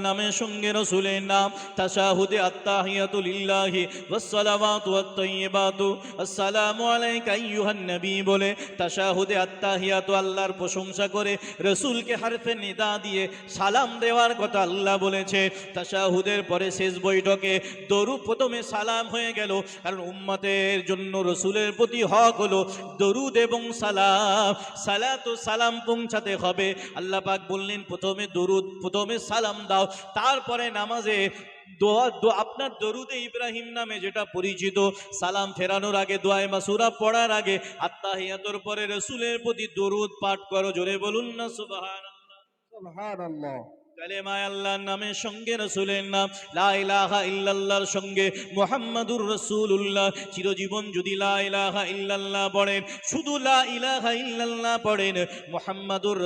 নামের সঙ্গে রসুলের নাম, তাশাহুদে আত্তাহিয়াতু লিল্লাহি ওয়াসসালামাতু ওয়াত-তাইয়্যিবাতু আসসালামু আলাইকা আইয়ুহান নবী বলে তাশাহুদে আত্তাহিয়াতু আল্লাহর প্রশংসা করে রসুলকে হারফে নিদা দিয়ে সালাম দেওয়ার কথা আল্লাহ বলেছে। তাশাহুদের পরে শেষ বৈঠকে দরু প্রথমে সালাম হয়ে গেল কারণ উম্মতের জন্য রসুলের প্রতি হক হলো দরুদ এবং সালাম। সালাত ও সালাম পৌঁছাতে হবে। আল্লাহ পাক বললেন, প্রথমে দরুদ, প্রথমে সালাম দাও। তারপরে নামাজে দোয়া আপনার দরুদে ইব্রাহিম নামে যেটা পরিচিত, সালাম ফেরানোর আগে, দোয়ায় মাসুরা পড়ার আগে আত্মাহিয়াতর পরে রসুলের প্রতি দরুদ পাঠ করো, জোরে বলুন না সুবাহ নামের সঙ্গে নাম ইল্লাল্লাহর সঙ্গে মুহাম্মাদুর চিরজীবন যদি ইল্লাল্লাহ পড়েন, শুধু ইল্লাল্লাহ পড়েন, মুহাম্মাদুর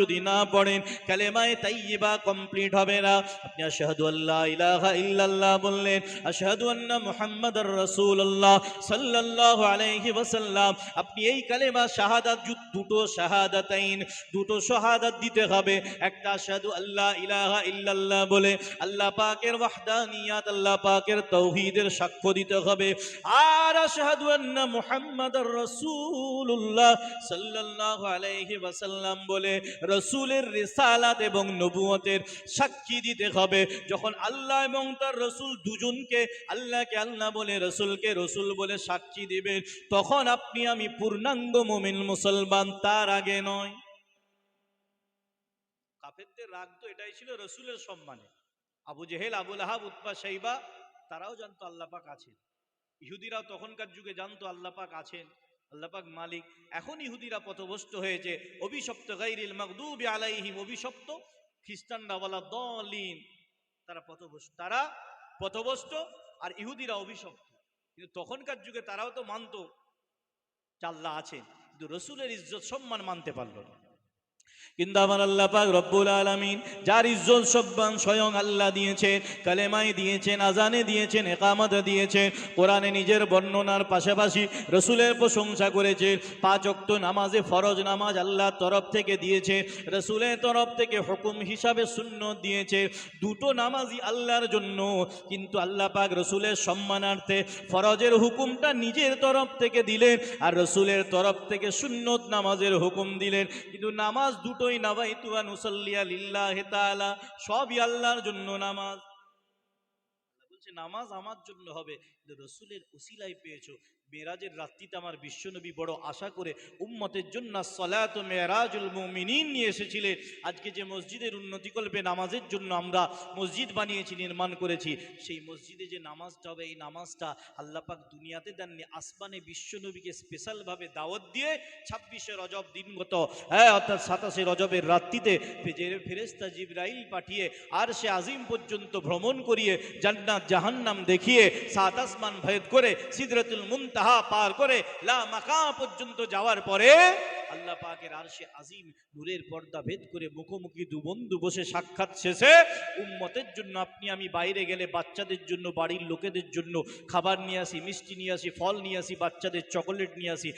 যদি না পড়েন, কালেমায় তাইয়্যিবা কমপ্লিট হবে না। আপনি আশহাদু আল্লাহ ইলাহা ইল্লাল্লাহ বললেন, আশহাদু আন্না মুহাম্মাদার রাসূলুল্লাহ সাল্লাল্লাহু আলাইহি ওয়াসাল্লাম। আপনি এই কালেমা শাহাদাত, দুটো শাহাদাতাইন, দুটো শাহাদাত দিতে হবে। একটা আশহাদু আল্লাহ ইলাহা ইল্লাল্লাহ বলে আল্লাহ পাকের ওয়াহদানিয়াত আল্লাহ পাকের তৌহিদের সাক্ষ্য দিতে হবে। আর আশহাদু আন্না মুহাম্মাদার রাসূলুল্লাহ সাল্লাল্লাহু আলাইহি ওয়াসাল্লাম বলে রসুলের রিসালাত এবং নবুয়তের সাক্ষী দিতে হবে। যখন আল্লাহ এবং তার রসুল দুজনকে আল্লাহকে আল্লাহ বলে, রসুলকে রসুল বলে সাক্ষী দিবেন, তখন আপনি আমি পূর্ণাঙ্গ মুমিন মুসলমান, তার আগে নয়। কাফেরদের রাগ তো এটাই ছিল রসুলের সম্মানে। আবু জেহেল, আবুল আহাব উৎপা সাইবা, তারাও জানতো আল্লাহ পাক আছেন। ইহুদিরাও তখনকার যুগে জানতো আল্লাহ পাক আছেন, আল্লাহ পাক মালিক। এখন ইহুদিরা পথভ্রষ্ট হয়েছে, অভিশপ্ত গাইরিল মাগদুবি আলাইহিম, অভিশপ্ত খ্রিস্টানরা বলা দলিন। তারা পথভ্রষ্ট তারা পথভ্রষ্ট আর ইহুদিরা অভিশপ্ত। কিন্তু তখনকার যুগে তারাও তো মানতো আল্লাহ আছেন, কিন্তু রসুলের ইজ্জত সম্মান মানতে পারল না। কিন্তু আমার আল্লাহ পাক রব্বুল আলামিন যার ইজ্জত সম্মান স্বয়ং আল্লাহ দিয়েছেন কালেমায় দিয়েছেন, আজানে দিয়েছেন, একামত দিয়েছেন, কোরআনে নিজের বর্ণনার পাশাপাশি রসুলের প্রশংসা করেছে পাঁচ অক্ত নামাজে ফরজ নামাজ আল্লাহর তরফ থেকে দিয়েছে রসুলের তরফ থেকে হুকুম হিসাবে শূন্য দিয়েছে দুটো নামাজই আল্লাহর জন্য, কিন্তু আল্লাহ পাক রসুলের সম্মানার্থে ফরজের হুকুমটা নিজের তরফ থেকে দিলেন আর রসুলের তরফ থেকে সুন্নত নামাজের হুকুম দিলেন। কিন্তু নামাজ দুটোই নাবাই তুয়া উসাল্লিয়া লিল্লাহি হেতালা সবই আল্লাহর জন্য নামাজ। বলছে, নামাজ আমার জন্য হবে। রসুলের উসিলাই পেয়েছ। মেরাজের রাত্রিতে আমার বিশ্বনবী বড় আশা করে উম্মতের জন্য সলাত মেরাজুল মুমিনিন নিয়ে এসেছিলেন। আজকে যে মসজিদের উন্নতি করবে নামাজের জন্য আমরা মসজিদ বানিয়েছি, নির্মাণ করেছি। সেই মসজিদে যে নামাজটা হবে, এই নামাজটা আল্লাহ পাক দুনিয়াতে দেননি। আসমানে বিশ্বনবীকে স্পেশালভাবে দাওয়াত দিয়ে ছাব্বিশে রজব দিনগত হ্যাঁ অর্থাৎ সাতাশে রজবের রাত্রিতে ফেরেস্তা জিব্রাইল পাঠিয়ে আর সে আজিম পর্যন্ত ভ্রমণ করিয়ে জান্নাত জাহান্নাম দেখিয়ে সাত আসমান ভেদ করে সিদরাতুল মুনতাহা পার করে লা মাকা পর্যন্ত যাওয়ার পরে আল্লাহ পাকের আরশে আজিম নূরের পর্দা ভেদ করে মুখোমুখি দু বন্ধু বসে সাক্ষাৎ শেষে, উম্মতের জন্য আপনি আমি বাইরে গেলে বাচ্চাদের জন্য, বাড়ির লোকেদের জন্য খাবার নিয়ে আসি, মিষ্টি নিয়ে আসি, ফল নিয়ে আসি, বাচ্চাদের চকোলেট নিয়ে আসি।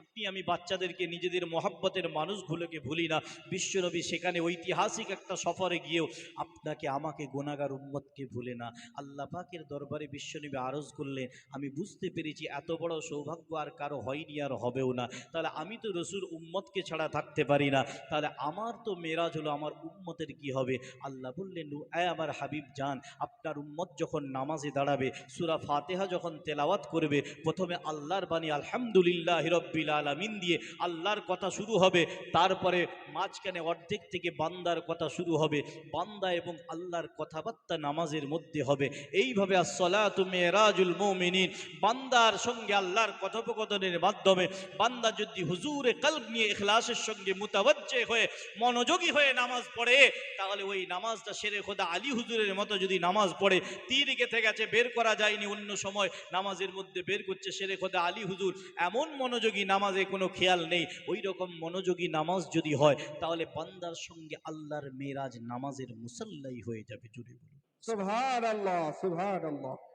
আপনি আমি বাচ্চাদেরকে নিজেদের মহাব্বতের মানুষগুলোকে ভুলি না। বিশ্বনবী সেখানে ঐতিহাসিক একটা সফরে গিয়েও আপনাকে, আমাকে গোনাগার উম্মতকে ভুলে না। আল্লাহ পাকের দরবারে বিশ্বনবী আরজ করলে আমি বুঝতে পেরেছি এত বড় সৌভাগ্য আর কারও হয়নি আর হবেও না। তাহলে আমি তো রসুল উম্মতকে ছাড়া থাকতে পারি না। তাহলে আমার তো মেরাজ হলো আমার উম্মতের কি হবে? আল্লাহ বললেন "নু, এ আমার হাবিব জান আপনার উম্মত যখন নামাজে দাঁড়াবে সুরা ফাতেহা যখন তেলাওয়াত করবে প্রথমে আল্লাহর বাণী আলহামদুলিল্লাহ রব্বিল আলামিন দিয়ে আল্লাহর কথা শুরু হবে তারপরে মাঝখানে অর্ধেক থেকে বান্দার কথা শুরু হবে বান্দা এবং আল্লাহর কথাবার্তা নামাজের মধ্যে হবে। এইভাবে আসসালাতু মেরাজুল মুমিনিন বান্দার সঙ্গে আল্লাহর কথোপকথনের মাধ্যমে বান্দা যদি হুজুরে কলব নিয়ে ইখলাসের সঙ্গে মুতাবজ্জে হয়ে, মনোযোগী হয়ে নামাজ পড়ে, তাহলে ওই নামাজটা সেরে খোদা আলী হুজুরের মতো যদি নামাজ পড়ে, তীর গেথে গেছে, বের করা যায়নি অন্য সময়, নামাজের মধ্যে বের করছে সেরে খোদা আলী হুজুর, এমন মনোযোগী নামাজে কোনো খেয়াল নেই, ওই রকম মনোযোগী নামাজ যদি হয়, তাহলে পান্দার সঙ্গে আল্লাহর মেরাজ নামাজের মুসল্লাই হয়ে যাবে জুড়ে বলুন। আল্লাহ সুবহানাল্লাহ। আল্লাহ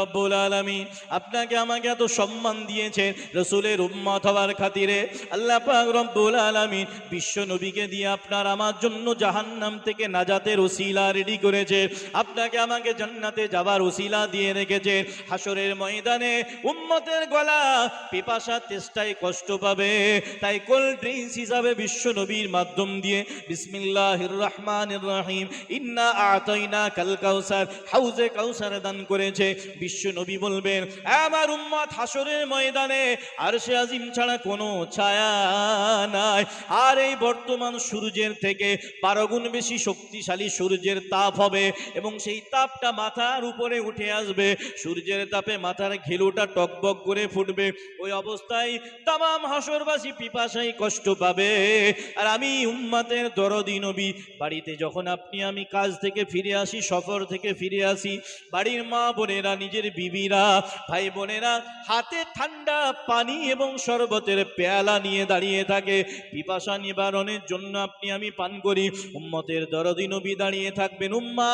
রব্বুল আপনাকে আমাকে এত সম্মান দিয়েছেন রসুলের উম্মত হওয়ার খাতিরে। আল্লাহ পাক রব্বুল আলামিন বিশ্ব নবীকে দিয়ে আপনার আমার জন্য জাহান্নাম থেকে নাজাতের ওসিলা রেডি করেছে আপনাকে আমাকে জান্নাতে যাবার ওসিলা দিয়ে রেখেছে হাসরের ময়দানে উম্মতের গলা পিপাসা তেষ্টায় কষ্ট পাবে। তাই কোল্ড ড্রিঙ্কস হিসাবে বিশ্ব নবীর মাধ্যম দিয়ে বিসমিল্লাহির রহমানির রহিম। ইন্না আতাইনা কাল কাউসার, হাউজে কাউসার দান করেছে বিশ্ব নবী বলবেন, আমার উম্মত হাসরের ময়দানে আর সে আজিম ছাড়া কোনো ছায়া নাই। আর এই বর্তমান সূর্যের থেকে বারো গুণ বেশি শক্তিশালী সূর্যের তাপ হবে এবং সেই তাপটা মাথার উপরে উঠে আসবে। সূর্যের তাপে মাথার ঘিলুটা টকবক করে ফুটবে। ওই অবস্থায় তামাম হাসরবাসী পিপাসাই কষ্ট পাবে। আর আমি উম্মাতের দরদি নবী। বাড়িতে যখন আপনি আমি কাজ থেকে ফিরে আসি, সফর থেকে ফিরে আসি, বাড়ির মা বোনেরা, নিজের বিবিরা, ভাই বোনেরা, হাতে ঠান্ডা পানি এবং শরবতের পেয়ালা নিয়ে দাঁড়িয়ে থাকে। পিপাসা নিবারণের জন্য আপনি, আমি পান করি। উম্মতের দরদি নবী দাঁড়িয়ে থাকবেন। উম্মাত,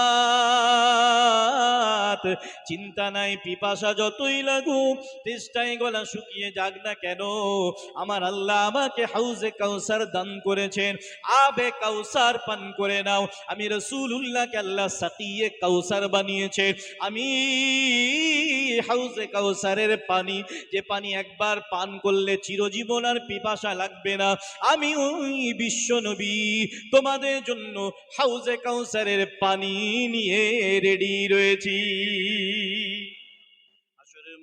চিন্তা নাই, পিপাসা যতই লাগুক তেষ্টাই গলা শুকিয়ে যাক না কেন? আমার আল্লাহ আমাকে হাউজে কাউসার দান করেছেন। আবে কাউসার পান করে নাও। আমি রসুল্লাহকে আল্লাহ সাকিয়ে কাউসার বানিয়েছেন। আমি হাউজে কাউসারের পানি, যে পানি একবার পান করলে চিরজীবন আর পিপাসা লাগবে না। আমি ওই বিশ্ব নবী, তোমাদের জন্য হাউজে কাউসারের পানি নিয়ে রেডি রয়েছি।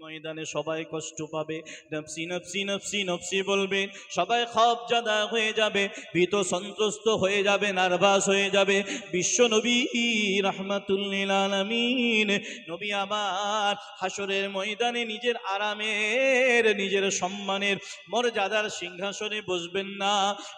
ময়দানে সবাই কষ্ট পাবে। নফসি নফসি নফসি নফসি বলবে, সবাই খব জাদা হয়ে যাবে, ভীত সন্ত্রস্ত হয়ে যাবে, নার্ভাস হয়ে যাবে। বিশ্ব নবী রহমাতুল্লিল আলামিন, নবী আমার হাসরের ময়দানে নিজের আরামের, নিজের সম্মানের মর্যাদার সিংহাসনে বসবেন না।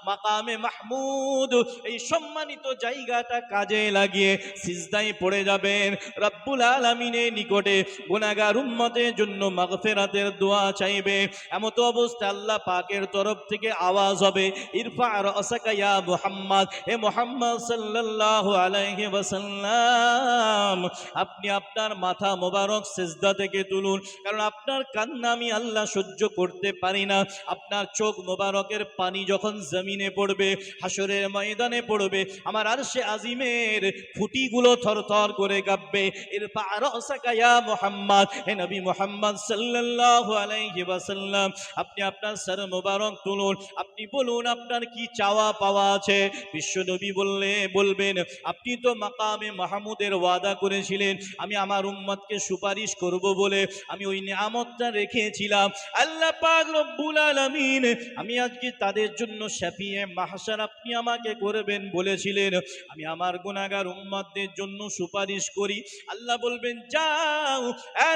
মাকামে মাহমুদ, এই সম্মানিত জায়গাটা কাজে লাগিয়ে সিজদায় পড়ে যাবেন। রব্বুল আলমিনের নিকটে গুনাগার উম্মতের জন্য মাগফেরাতের দোয়া চাইবে। এমত অবস্থায় আল্লাহ পাকের তরফ থেকে আওয়াজ হবে, ইরফা আর অসাকাইয়া মুহাম্মদ, হে মোহাম্মদ সাল্লাল্লাহু আলাইহি ওয়াসাল্লাম, আপনি আপনার মাথা মোবারক সেজদা থেকে তুলুন, কারণ আপনার কান্না আমি আল্লাহ সহ্য করতে পারি না। আপনার চোখ মোবারকের পানি যখন জমিনে পড়বে হাসরের ময়দানে পড়বে, আমার আর সে আজিমের ফুটিগুলো থরথর করে কাঁপবে, ইরফা আর অসাকাইয়া মোহাম্মদ, হে নবী মোহাম্মদ সাল্লাল্লাহু আলাইহি ওয়াসাল্লাম, আপনি আপনার সর মোবারক তুলুন, আপনি বলুন আপনার কি চাওয়া পাওয়া আছে? বিশ্ব নবী বললে, বলবেন, আপনি তো মাকামে মাহমুদের ওয়াদা করেছিলেন, আমি আমার উম্মতকে সুপারিশ করব বলে আমি ওই নিয়ামতটা রেখেছিলাম। আল্লাহ পাক রব্বুল আলামিন, আমি আজকে তাদের জন্য শাফিয়ে মাহশার আপনি আমাকে করবেন বলেছিলেন, আমি আমার গুনাহগার উম্মতদের জন্য সুপারিশ করি। আল্লাহ বলবেন, যাও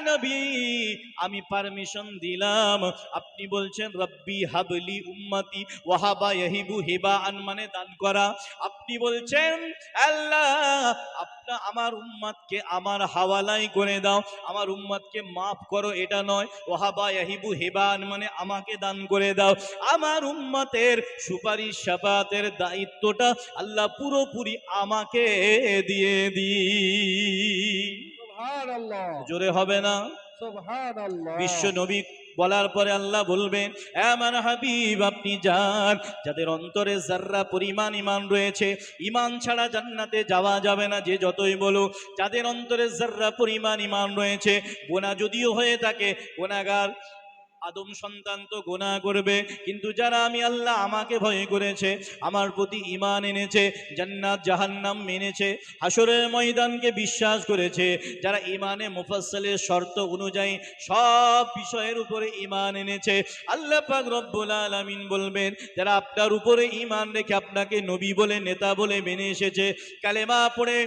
নবী আমি পারমিশন দিলাম। আপনি বলছেন রব্বি হাবলি উম্মতি ওয়াহাবা ইয়াহিবু হিবা আন মানে দান করা। আপনি বলছেন আল্লাহ আপনা আমার উম্মাদকে আমার হাওয়ালাই করে দাও। আমার উম্মাদকে মাফ করো এটা নয়। ওয়াহাবা ইয়াহিবু আন মানে আমাকে দান করে দাও। আমার উম্মতের সুপারিশ সাফাতের দায়িত্বটা আল্লাহ পুরোপুরি আমাকে দিয়ে দি সুবহানাল্লাহ। জোরে হবে না? বিশ্ব নবী বলার পরে আল্লাহ বলবেন আমার হাবিব, আপনি যান। যাদের অন্তরে জাররা পরিমাণ ইমান রয়েছে ইমান ছাড়া জান্নাতে যাওয়া যাবে না, যে যতই বলো যাদের অন্তরে জাররা পরিমাণ ইমান রয়েছে গোনা যদিও হয়ে থাকে গোনাগার আদম সন্তান তো গোনা করবে। কিন্তু যারা আমি আল্লাহ আমাকে ভয় করেছে, আমার প্রতি ইমান এনেছে, জান্নাত, জাহান্নাম মেনেছে হাসরের ময়দানকে বিশ্বাস করেছে, যারা ইমানে মুফাসসালের শর্ত অনুযায়ী সব বিষয়ের উপরে ইমান এনেছে, আল্লাহ পাক রব্বুল আলামিন বলবেন, যারা আপনার উপরে ইমান রেখে আপনাকে নবী বলে, নেতা বলে মেনে এসেছে, কালেমা পড়ে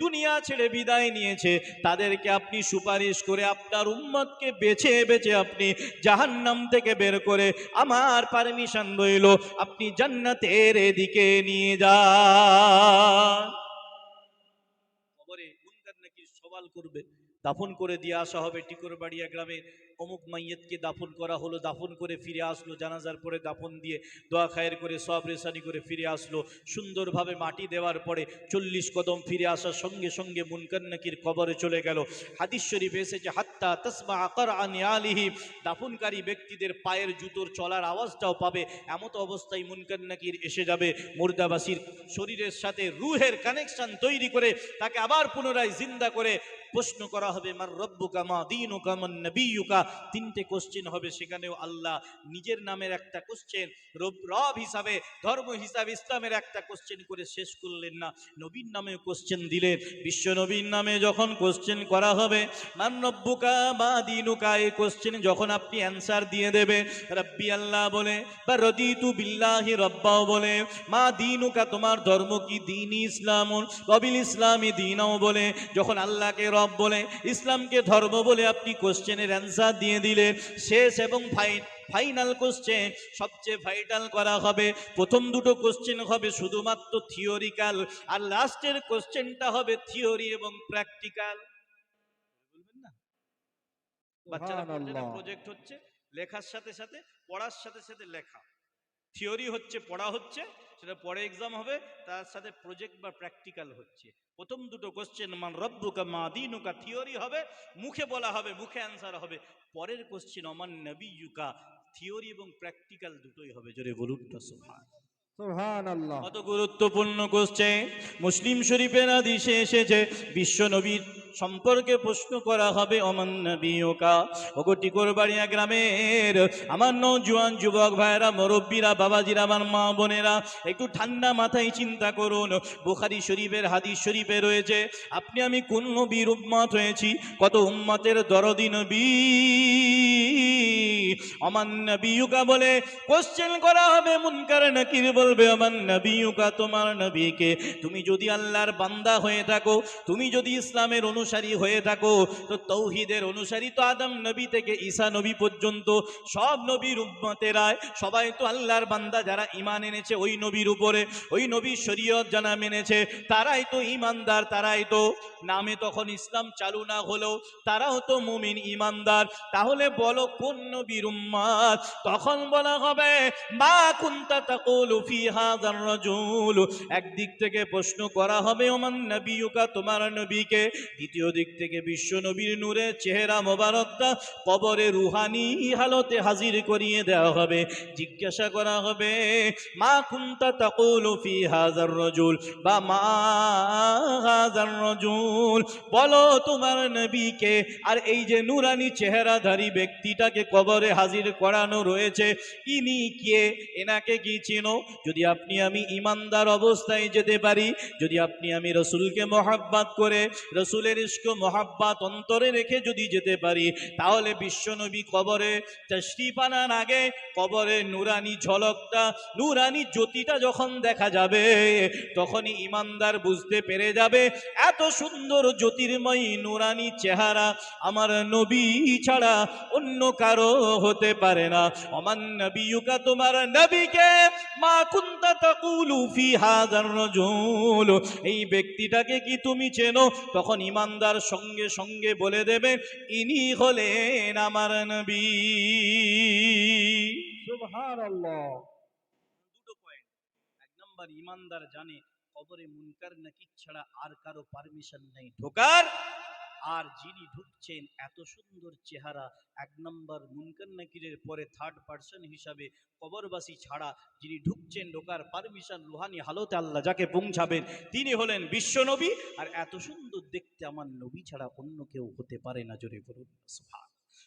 দুনিয়া ছেড়ে বিদায় নিয়েছে। তাদেরকে আপনি সুপারিশ করে আপনার উম্মতকে বেছে বেছে আপনি জাহান্নাম থেকে বের করে আমার পারমিশন রইল, আপনি জান্নাতের এদিকে নিয়ে যান। খবরে নাকি করবে। দাফন করে দিয়ে আসা হবে টিকরবাড়িয়া গ্রামে। অমুক মাইয়েতকে দাফন করা হলো, দাফন করে ফিরে আসলো, জানাজার পরে দাফন দিয়ে দোয়া খায়ের করে, সব রেশানি করে ফিরে আসলো। সুন্দরভাবে মাটি দেওয়ার পরে চল্লিশ কদম ফিরে আসার সঙ্গে সঙ্গে মুনকার নাকির কবরে চলে গেল। হাদিস শরীফ এসেছে, হাত্তা তসমা আকর আনি আলিহি দাফনকারী ব্যক্তিদের পায়ের জুতোর চলার আওয়াজটাও পাবে, এমত অবস্থায় মুনকার নাকির এসে যাবে। মুর্দাবাসীর শরীরের সাথে রুহের কানেকশন তৈরি করে তাকে আবার পুনরায় জিন্দা করে প্রশ্ন করা হবে, মার রব্বুকা, মা দিনুকা, মান নবিয়ুকা? তিনটে কোশ্চেন হবে, সেখানেও আল্লাহ নিজের নামের একটা কোশ্চেন রব রব হিসাবে, ধর্ম হিসাবে ইসলামের একটা কোশ্চেন করে শেষ করলেন না। নবীর নামে কোশ্চেন দিলেন, বিশ্ব নবীর নামে যখন কোশ্চেন করা হবে মান রব্বুকা, মা দিনুকা? এই কোশ্চেন যখন আপনি অ্যান্সার দিয়ে দেবে রব্বি আল্লাহ বলে, বা রদিতু বিল্লাহি রব্বাও বলে, মা দিনুকা তোমার ধর্ম কি? দিন ইসলাম রবিল ইসলামী দিনও বলে। যখন আল্লাহকে রব বলে ইসলামকে ধর্ম বলে আপনি কোশ্চেনের অ্যান্সার দিয়ে দিলেন শেষ এবং ফাইন ফাইনাল কোশ্চেন সবচেয়ে ভাইটাল করা হবে। প্রথম দুটো কোশ্চেন হবে শুধুমাত্র থিওরিক্যাল আর লাস্টের কোশ্চেনটা হবে থিওরি এবং প্র্যাকটিক্যাল। বলবেন না? বাচ্চারা। প্রজেক্ট হচ্ছে লেখার সাথে সাথে পড়ার সাথে সাথে লেখা। থিওরি হচ্ছে পড়া হচ্ছে সেটা পরে এক্সাম হবে, তার সাথে প্রজেক্ট বা প্র্যাকটিক্যাল হচ্ছে। প্রথম দুটো কোশ্চেন মান রব্বুকা মা দিনুকা থিওরি হবে, মুখে বলা হবে, মুখে অ্যান্সার হবে। পরের কোশ্চেন অমান নবী ইউকা থিওরি এবং প্র্যাকটিক্যাল দুটোই হবে। জোরে বলুন তো সুবহানাল্লাহ কত গুরুত্বপূর্ণ কোশ্চেন মুসলিম শরীফের আদিশে এসেছে, বিশ্ব নবীর সম্পর্কে প্রশ্ন করা হবে, অমান নবীকা গ্রামের আমার নৌজোয়ান যুবক ভাইরা মুরব্বীরা, বাবাজিরা, আমার মা বোনেরা, একটু ঠান্ডা মাথায় চিন্তা করুন। বুখারি শরীফের, হাদিস শরীফে রয়েছে, আপনি, আমি কোন নবীর উম্মত হয়েছি? কত উম্মতের দরদি নবী? অমান বলে কোশ্চেন করা হবে মুনকার, নাকির বলবে অমান নবীকা তোমার নবীকে। তুমি যদি আল্লাহর বান্দা হয়ে থাকো, তুমি যদি ইসলামের অনুসারী হয়ে থাকো, তো তৌহিদের অনুসারী তো আদম নবী থেকে ঈসা নবী পর্যন্ত। সব নবীর উম্মতেরায় সবাই তো আল্লাহর বান্দা। যারা ইমান এনেছে, ওই নবীর উপরে, ওই নবীর শরীয়ত জানা মেনেছে, তারাই তো ইমানদার তারাই তো নামে তখন ইসলাম চালু না হলেও, তারাও তো মুমিন ইমানদার তাহলে বলো, কোন নবীর উম্মাদ তখন বলা হবে, মা কুন্তা তাকুলু হাযার রাজুল। একদিক থেকে প্রশ্ন করা হবে, ওমান নবিয়ুকা, তোমার নবীকে? দ্বিতীয় দিক থেকে, বিশ্ব নবীর নূরে চেহারা মোবারকটা কবরে রুহানি হালতে হাজির করিয়ে দেওয়া হবে। জিজ্ঞাসা করা হবে, মা কুন্তা ফি হাযার রাজুল? বা, মা হাযার রাজুল, বলো তোমার নবীকে। আর এই যে নুরানি চেহারাধারী ব্যক্তিটাকে কবরে হাজির করানো রয়েছে, ইনি কে? এনাকে কি চিনো? যদি আপনি আমি ইমানদার অবস্থায় যেতে পারি, যদি আপনি আমি রসুলকে মহাব্বাত করে, রসুলের ইস্ক মহাব্বাত অন্তরে রেখে যদি যেতে পারি, তাহলে বিশ্বনবী কবরে তশরিফ আনার আগে কবরে নুরানি ঝলকটা, নুরানি জ্যোতিটা যখন দেখা যাবে, তখনই ইমানদার বুঝতে পেরে যাবে, এত সুন্দর জ্যোতির্ময়ী নুরানি চেহারা আমার নবী ছাড়া অন্য কারও হতে পারে না। অমান নবিয়ুকা, তোমার নবীকে মা কুন্তা তাকুলু ফি হাযার রাজুল। এই ব্যক্তিটাকে কি তুমি চেনো? তখন ইমানদার সঙ্গে সঙ্গে বলে দেবে ইনি হলেন আমার নবী। সুবহানাল্লাহ। দুটো পয়েন্ট এক নম্বর ইমানদার জানে কবরে মুনকার নাকি ছাড়া আর কারও পারমিশন নেই। ঢোকার আর যিনি ঢুকছেন, এত সুন্দর চেহারা, এক নম্বর মুনকান নাকিরের পরে থার্ড পার্সন হিসাবে কবরবাসী ছাড়া যিনি ঢুকছেন, ঢোকার পারমিশন রুহানি হালতে আল্লাহ যাকে পৌঁছাবেন, তিনি হলেন বিশ্বনবী আর এত সুন্দর দেখতে আমার নবী ছাড়া অন্য কেউ হতে পারে না, জোরে বলুন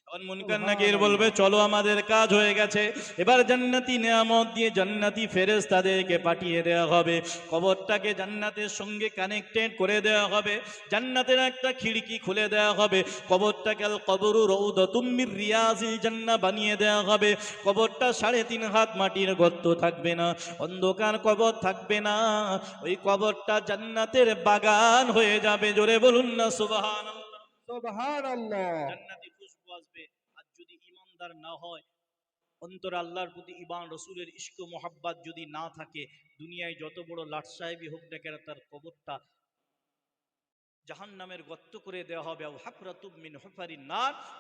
তখন মুনকার নাকির বলবে চলো আমাদের কাজ হয়ে গেছে। এবার জান্নাতি নিয়ামত দিয়ে জান্নাতি ফেরেস তাদেরকে পাঠিয়ে দেওয়া হবে। কবরটাকে জান্নাতের সঙ্গে কানেক্টেড করে দেওয়া হবে। জান্নাতের একটা খিড়কি খুলে দেওয়া হবে। কবরটাকে আল কবরু রৌদ তুমির রিয়াজিল জান্না বানিয়ে দেওয়া হবে। কবরটা সাড়ে তিন হাত মাটির গর্ত থাকবে না অন্ধকার কবর থাকবে না। ওই কবরটা জান্নাতের বাগান হয়ে যাবে। জোরে বলুন না সুবাহান সুবহানাল্লাহ। জান্নাতি খুশবু আসবে আর যদি ইমানদার না হয়। অন্তর আল্লাহর প্রতি ইমান রসুলের ইস্ক মোহাব্বাত যদি না থাকে, দুনিয়ায় যত বড় লাট সাহেবই হোক না কেন তার কবরটা জাহান নামের গর্ত করে দেওয়া হবে।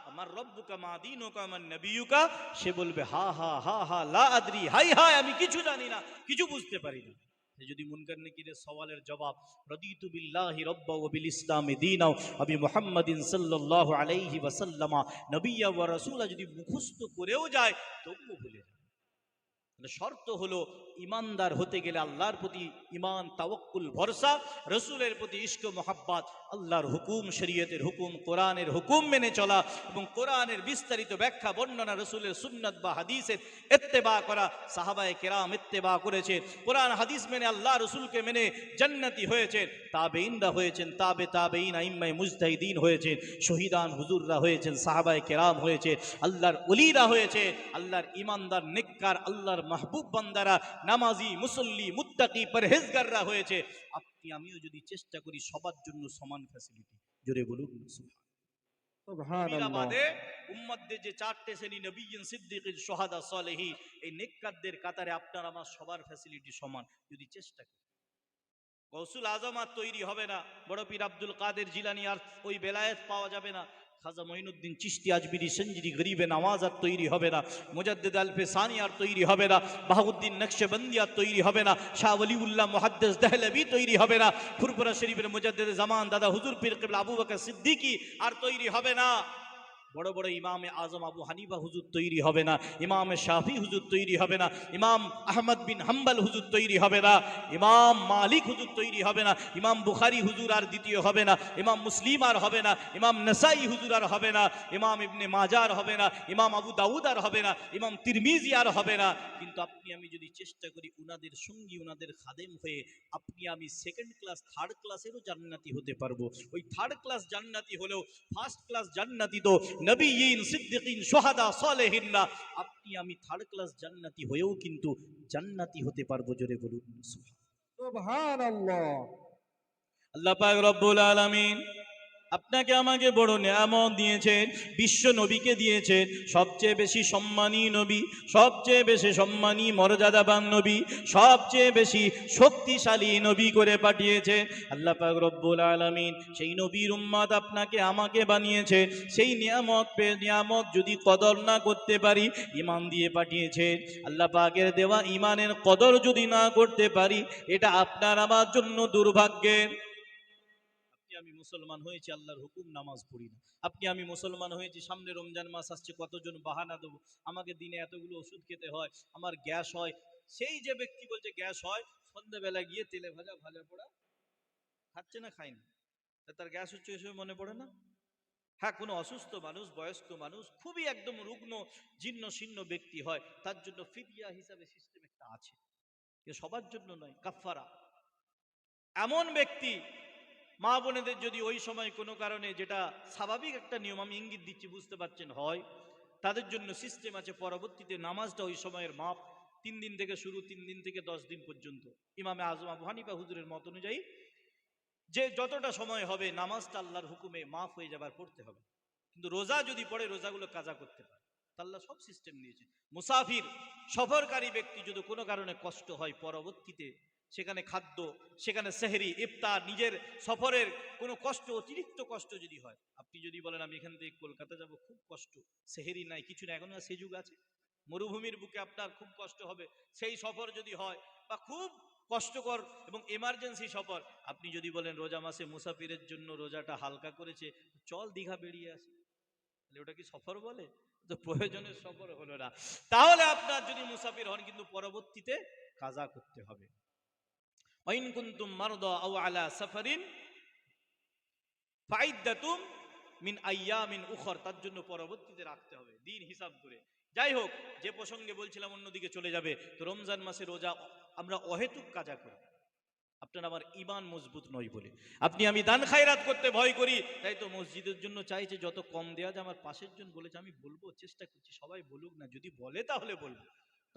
আমার রব্বুকা মা দীনুকা, আমার নবিয়ুকা। সে বলবে, হা হা হা হা, লা আদরি, হাই হাই, আমি কিছু জানি না, কিছু বুঝতে পারি না। যদি মুনকার নেকিরের সওয়ালের জবাব, রদিতু বিল্লাহি রব্বা ওয়া বিল ইসলামি দীনাও আবি মুহাম্মাদিন সাল্লাল্লাহু আলাইহি ওয়াসাল্লামা নবিয়্যা ওয়া রাসূলা যদি মুখস্থ করেও যায়, তবুও ভুলে যায়। শর্ত হলো ইমানদার হতে গেলে আল্লাহর প্রতি ইমান তাওয়াক্কুল, ভরসা, রসুলের প্রতি ইস্ক মোহাব্বাত, আল্লাহর হুকুম, শরীয়তের হুকুম, কোরআনের হুকুম মেনে চলা এবং কোরআনের বিস্তারিত ব্যাখ্যা, বর্ণনা, রসুলের সুন্নত বা হাদিসের এত্তেবা করা সাহাবায়ে কেরাম এত্তেবা করেছে। কোরআন, হাদিস মেনে আল্লাহ রসুলকে মেনে জান্নাতি হয়েছে। তাবেইনরা হয়েছেন তাবে তাবেইন আইম্মাই মুজতাহিদিন হয়েছে। শহীদান হুজুররা হয়েছেন, সাহাবায়ে কেরাম হয়েছে। আল্লাহর অলিরা হয়েছে। আল্লাহর ইমানদার নেককার, আল্লাহর মাহবুব বান্দারা নামাজি মুসল্লি মুত্তাকি পরহেজগাররা হয়েছে। আপনি আমিও যদি চেষ্টা করি সবার জন্য সমান ফ্যাসিলিটি জোরে বলুন সুবহান সুবহান নবীরা আল্লাহ বাদে উম্মতদের যে চারটে শ্রেণি নবীন সিদ্দিকিন সোহাদা সলেহি এই নেককারদের কাতারে আপনার আমার সবার ফ্যাসিলিটি সমান। যদি চেষ্টা করি। গৌসুল আজম আর তৈরি হবে না। বড় পীর আব্দুল কাদের জিলানি আর ওই বেলায়েত পাওয়া যাবে না। খাজা মঈনুদ্দিন চিশতি আজমিরি সঞ্জিরি গরিবে নওয়াজ আর তৈরি হবে না, মুজাদ্দিদ আলফে সানি আর তৈরি হবে না, বাহাউদ্দিন নকশবন্দি আর তৈরি হবে না, শাহ ওলিউল্লাহ মহাদ্দেস দেহলবি তৈরি হবে না ফুরপুরা শরীফের মুজাদ্দিদ জামান দাদা হুজুর পীর কেবল আবু বকর সিদ্দিকী আর তৈরি হবে না। বড় বড় ইমামে আজম আবু হানিফা হুজুর তৈরি হবে না, ইমামে শাফি হুজুর তৈরি হবে না, ইমাম আহমদ বিন হাম্বাল হুজুর তৈরি হবে না, ইমাম মালিক হুজুর তৈরি হবে না, ইমাম বুখারি হুজুর আর দ্বিতীয় হবে না, ইমাম মুসলিম আর হবে না, ইমাম নসাই হুজুর আর হবে না, ইমাম ইবনে মাজার হবে না, ইমাম আবু দাউদ আর হবে না, ইমাম তিরমিজি আর হবে না। কিন্তু আপনি আমি যদি চেষ্টা করি উনাদের সঙ্গী, উনাদের খাদেম হয়ে, আপনি আমি সেকেন্ড ক্লাস থার্ড ক্লাসেরও জান্নাতি হতে পারব। ওই থার্ড ক্লাস জান্নাতি হলেও ফার্স্ট ক্লাস জান্নাতি তো নবীন সিদ্দিকিন সোহাদা সলেহিন আপনি আমি থার্ড ক্লাস জান্নাতি হয়েও কিন্তু জান্নাতি হতে পারব জোরে বলুন আল্লাহ আল্লাহ পাক রব্বুল আলামিন আপনাকে আমাকে বড় নিয়ামত দিয়েছেন, বিশ্ব নবীকে দিয়েছেন, সবচেয়ে বেশি সম্মানী নবী, সবচেয়ে বেশি সম্মানী মর্যাদাবান নবী, সবচেয়ে বেশি শক্তিশালী নবী করে পাঠিয়েছে আল্লাহ পাক রব্বুল আলামিন সেই নবীর উম্মাদ আপনাকে আমাকে বানিয়েছে, সেই নিয়ামত পে নিয়ামত যদি কদর না করতে পারি ইমান দিয়ে পাঠিয়েছে আল্লাহ পাকের দেওয়া ইমানের কদর যদি না করতে পারি, এটা আপনার আমার জন্য দুর্ভাগ্যের। মুসলমান হয়েছি, আল্লাহর হুকুম নামাজ পড়ি না। আপনি আমি মুসলমান হয়েছি, সামনে রমজান মাস আসছে, কতজন বাহানা দেবো? আমাকে দিনে এতগুলো ওষুধ খেতে হয়, আমার গ্যাস হয়। সেই যে ব্যক্তি বলছে, গ্যাস হয়, সন্ধ্যাবেলা গিয়ে তেলে ভাজা ভাজা পোড়া, খাচ্ছে না খায়নি তা তার গ্যাস হচ্ছে, এসব মনে পড়ে না? হ্যাঁ কোনো অসুস্থ মানুষ, বয়স্ক মানুষ, খুবই একদম রুগ্ন, জীর্ণ, শীর্ণ ব্যক্তি হয়, তার জন্য ফিদিয়া হিসাবে সিস্টেম একটা আছে। সবার জন্য নয় কাফারা এমন ব্যক্তি মা বোনেদের যদি ওই সময় কোনো কারণে যেটা স্বাভাবিক একটা নিয়ম, আমি ইঙ্গিত দিচ্ছি, বুঝতে পারছেন, হয়, তাদের জন্য সিস্টেম আছে, পরবর্তীতে নামাজটা ওই সময়ের মাপ, তিন দিন থেকে শুরু, তিন দিন থেকে দশ দিন পর্যন্ত। ইমামে আজম আবু হানিফা হুজুরের মত অনুযায়ী, যে যতটা সময় হবে, নামাজটা আল্লাহর হুকুমে মাফ হয়ে যাবার পড়তে হবে। কিন্তু রোজা যদি পড়ে, রোজাগুলো কাজা করতে পারে। আল্লাহ সব সিস্টেম দিয়েছে মুসাফির, সফরকারী ব্যক্তি যদি কোনো কারণে কষ্ট হয়, পরবর্তীতে সেখানে খাদ্য, সেখানে সেহরি, ইফতার, নিজের সফরের কোনো কষ্ট, অতিরিক্ত কষ্ট যদি হয়, আপনি যদি বলেন, আমি এখান থেকে কলকাতা যাব, খুব কষ্ট। সেহেরি নাই, কিছু না এখন সে যুগ আছে। মরুভূমির বুকে আপনার খুব কষ্ট হবে। সেই সফর যদি হয়, বা খুব কষ্টকর এবং এমার্জেন্সি সফর, আপনি যদি বলেন, রোজা মাসে মুসাফিরের জন্য রোজাটা হালকা করেছে, চল দীঘা বেরিয়ে আসে। তাহলে ওটা কি সফর বলে? তো প্রয়োজনের সফর হলো না। তাহলে আপনার যদি মুসাফির হন, কিন্তু পরবর্তীতে কাজা করতে হবে। ওয়াইন কুনতুম মারদা আও আলা সাফারিন ফাইদ্দাতুম মিন আইয়ামিন উখর, তার জন্য পরবর্তীতে রাখতে হবে, দিন হিসাব করে। যাই হোক, যে প্রসঙ্গে বলছিলাম অন্যদিকে চলে যাবে, তো রমজান মাসে রোজা আমরা অহেতুক কাজা করি। আপনার আমার ইমান মজবুত নয় বলে। আপনি আমি দান খায়রাত করতে ভয় করি, তাই তো মসজিদের জন্য চাইছে যত কম দেওয়া যায়, আমার পাশের জন বলেছে, আমি বলব, চেষ্টা করছি, সবাই বলুক না, যদি বলে তাহলে বলব।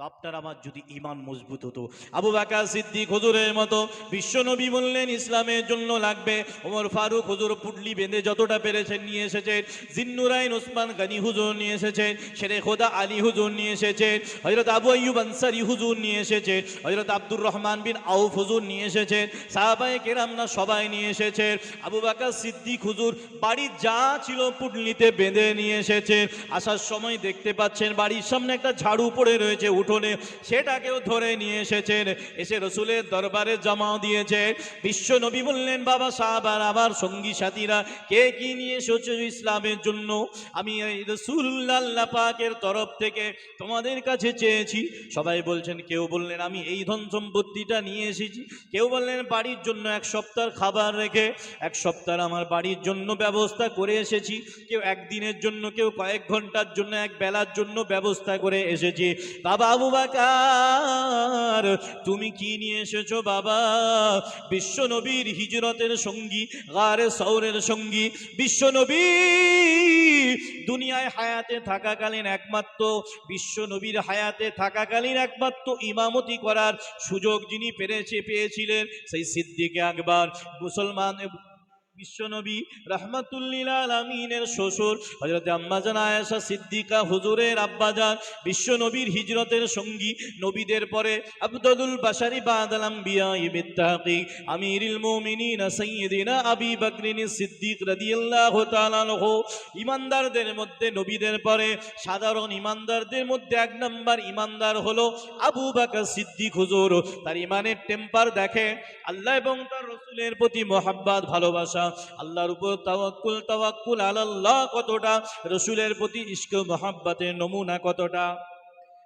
আপনার আমার যদি ইমান মজবুত হতো। আবু বাকা সিদ্দিক হুজুরের মতো বিশ্বনবী বললেন, ইসলামের জন্য লাগবে। ওমর ফারুক হুজুর পুডলি বেঁধে যতটা পেরেছেন নিয়ে এসেছেন জিন্নুরাইন ওসমান গানি হুজুর নিয়ে এসেছেন শেরে খোদা আলী হুজুর নিয়ে এসেছেন হজরত আবু আইয়ুব আনসারি হুজুর নিয়ে এসেছেন হজরত আব্দুর রহমান বিন আউফ হুজুর নিয়ে এসেছেন সাহাবায়ে কেরামনা সবাই নিয়ে এসেছেন আবু বাকা সিদ্দিক হুজুর বাড়ির যা ছিল পুডলিতে বেঁধে নিয়ে এসেছেন আসার সময় দেখতে পাচ্ছেন, বাড়ির সামনে একটা ঝাড়ু পড়ে রয়েছে উঠোনে সেটাকেও ধরে নিয়ে এসেছেন। এসে রসুলের দরবারে জমাও দিয়েছে বিশ্ব নবী বললেন, বাবা সাহাব, আর আমার সঙ্গী সাথীরা কে কি নিয়ে এসেছ ইসলামের জন্য? আমি এই রসুল্লাহ পাকের তরফ থেকে তোমাদের কাছে চেয়েছি। সবাই বলছেন, কেউ বললেন, আমি এই ধন সম্পত্তিটা নিয়ে এসেছি। কেউ বললেন, বাড়ির জন্য এক সপ্তাহ খাবার রেখে, এক সপ্তাহ আমার বাড়ির জন্য ব্যবস্থা করে এসেছি। কেউ একদিনের জন্য, কেউ কয়েক ঘণ্টার জন্য, এক বেলার জন্য ব্যবস্থা করে এসেছি। বাবা তুমি কি নিয়ে এসেছ বাবা? বিশ্ব নবীর হিজরতের সঙ্গী, গারে সৌরের সঙ্গী, বিশ্ব নবী দুনিয়ায় হায়াতে থাকাকালীন একমাত্র, বিশ্ব নবীর হায়াতে থাকাকালীন একমাত্র ইমামতি করার সুযোগ যিনি পেরেছে, পেয়েছিলেন সেই সিদ্দিকে আকবর। মুসলমান বিশ্বনবী রহমাতুল্লিল আলমিনের শ্বশুর হজরত আম্মাজান আয়েশা সিদ্দিকা হুজুরের আব্বাজান বিশ্বনবীর হিজরতের সঙ্গী, নবীদের পরে আব্দুল বাশারি বাদালাম বিয়া ইবিত্তাকিক আমিরুল মুমিনিন সাইয়্যিদিনা আবি বকরিন সিদ্দিক রাদিয়াল্লাহু তাআলা আনহু। ইমানদারদের মধ্যে নবীদের পরে, সাধারণ ইমানদারদের মধ্যে এক নম্বর ইমানদার হলো আবু বকর সিদ্দিক হুজুর। তার ইমানের টেম্পার দেখে আল্লাহ এবং তার রসুলের প্রতি মোহাব্বত, ভালোবাসা আল্লাহর উপর তাওয়াক্কুল তাওয়াক্কুল আলাল্লাহ কতটা? রসুলের প্রতি ইশক, মহাব্বাতের নমুনা কতটা?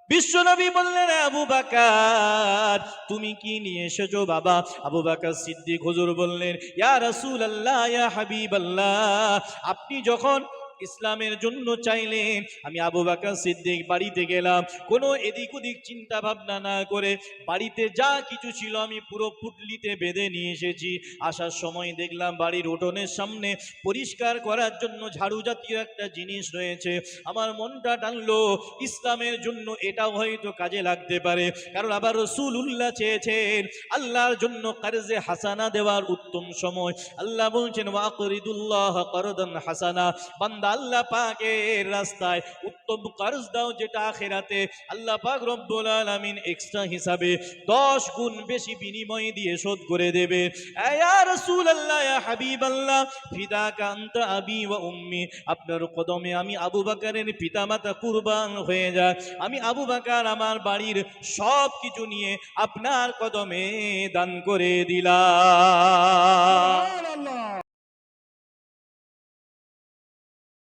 বিশ্বনবী বললেন, আবু বাকার, তুমি কি নিয়ে এসেছ বাবা? আবু বাকার সিদ্দিক হুজুর বললেন, ইয়া রাসূলুল্লাহ, ইয়া হাবিব আল্লাহ আপনি যখন ইসলামের জন্য চাইলেন। আমি আবু বাকার সিদ্দিক বাড়িতে গেলাম। কোনো এদিক ওদিক চিন্তা ভাবনা না করে বাড়িতে যা কিছু ছিল আমি পুরো পুটলিতে বেঁধে নিয়ে এসেছি। আসার সময় দেখলাম বাড়ির উঠোনের সামনে পরিষ্কার করার জন্য ঝাড়ু জাতীয় একটা জিনিস রয়েছে। আমার মনটা টানলো, ইসলামের জন্য এটাও হয়তো কাজে লাগতে পারে। কারণ আবার রসুল উল্লাহ চেয়েছেন আল্লাহর জন্য কার্জে হাসানা দেওয়ার উত্তম সময়। আল্লাহ বলছেন ওয়াকরিদুল্লাহ করদান হাসানা। বান্দা আল্লাহ পাকের রাস্তায় উত্তম কার্জ দাও যেটা আখেরাতে। আল্লাহ পাক রব্বুল আলামিন এক্সট্রা হিসাবে দশ গুণ বেশি বিনিময় দিয়ে শোধ করে দেবে। আপনার কদমে আমি আবু বকরের পিতামাতা কুরবান হয়ে যায়। আমি আবু বকর আমার বাড়ির সব কিছু নিয়ে আপনার কদমে দান করে দিলাম।